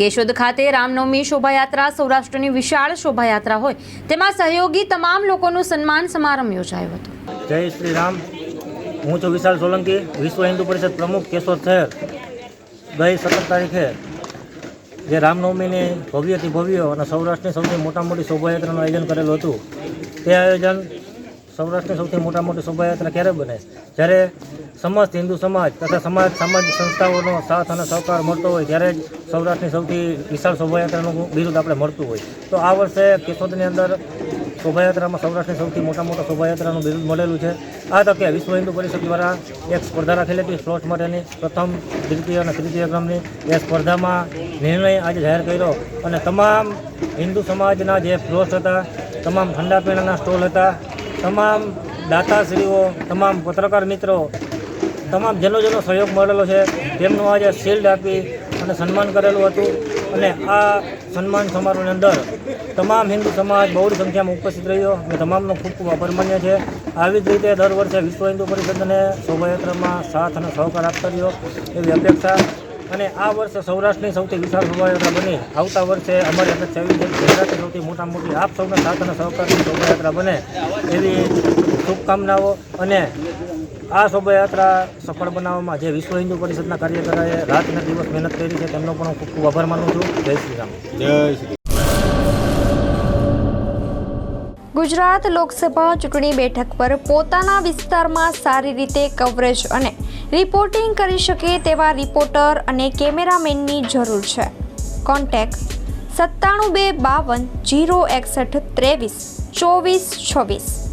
કેશોદ ખાતે રામનવમી શોભાયાત્રા, સૌરાષ્ટ્રની વિશાળ શોભાયાત્રા હોય, તેમાં સહયોગી તમામ લોકોનું સન્માન સમારંભ યોજાયો હતો. જય શ્રી રામ. હું છું વિશાલ સોલંકી, વિશ્વ હિન્દુ પરિષદ પ્રમુખ, કેશોદ શહેર. ગઈ સત્તર તારીખે જે રામનવમીની ભવ્યથી ભવ્ય અને સૌરાષ્ટ્રની સૌથી મોટા મોટી શોભાયાત્રાનું આયોજન કરેલું હતું, તે આયોજન સૌરાષ્ટ્રની સૌથી મોટા મોટી શોભાયાત્રા ક્યારે બને? જ્યારે સમસ્ત હિન્દુ સમાજ તથા સમાજ, સામાજિક સંસ્થાઓનો સાથ અને સહકાર મળતો હોય, ત્યારે જ સૌરાષ્ટ્રની સૌથી વિશાળ શોભાયાત્રાનું બિરુદ આપણે મળતું હોય. તો આ વર્ષે કેશોદની અંદર શોભાયાત્રામાં સૌરાષ્ટ્રની સૌથી મોટા મોટા શોભાયાત્રાનું બિરુદ મળેલું છે. આ તકે વિશ્વ હિન્દુ પરિષદ દ્વારા એક સ્પર્ધા રાખેલી હતી, સ્લોટ માટેની પ્રથમ દ્વિતીય અને તૃતીય ક્રમની. એ સ્પર્ધામાં નિર્ણય આજે જાહેર કર્યો અને તમામ હિન્દુ સમાજના જે ફ્લોટ હતા, તમામ ઠંડા પીણાના સ્ટોલ હતા તમામ દાતાશ્રીઓ, તમામ પત્રકાર મિત્રો, તમામ જેનો જેનો સહયોગ મળેલો છે, તેમનું આજે શિલ્ડ આપી અને સન્માન કરેલું હતું. અને આ સન્માન સમારોહની અંદર તમામ હિન્દુ સમાજ બહુ સંખ્યામાં ઉપસ્થિત રહ્યો. અને તમામનો ખૂબ ખૂબ આભાર માન્ય છે આવી જ રીતે દર વર્ષે વિશ્વ હિન્દુ પરિષદને શોભાયાત્રામાં સાથ અને સહકાર આપતા રહ્યો. એવી અપેક્ષા અને આ વર્ષે સૌરાષ્ટ્રની સૌથી વિશાળ શોભાયાત્રા બની. આવતા વર્ષે અમારી અપેક્ષા એવી છે ગુજરાતની સૌથી મોટા મોટી આપ સૌના સાથ અને સહકારની શોભાયાત્રા બને. એવી શુભકામનાઓ અને આ શોભાયાત્રા સફળ બનાવવામાં જે વિશ્વ હિન્દુ પરિષદના કાર્યકરોએ રાત અને દિવસ મહેનત કરી છે તેમનો પણ હું ખૂબ ખૂબ આભાર માનું છું. જય શ્રી રામ. ગુજરાત લોકસભા ચૂંટણી બેઠક પર પોતાના વિસ્તારમાં સારી રીતે કવરેજ અને રિપોર્ટિંગ કરી શકે તેવા રિપોર્ટર અને કેમેરામેનની જરૂર છે. કોન્ટેક્ટ સત્તાણું બે બાવન જીરો એકસઠ ત્રેવીસ ચોવીસ છવ્વીસ.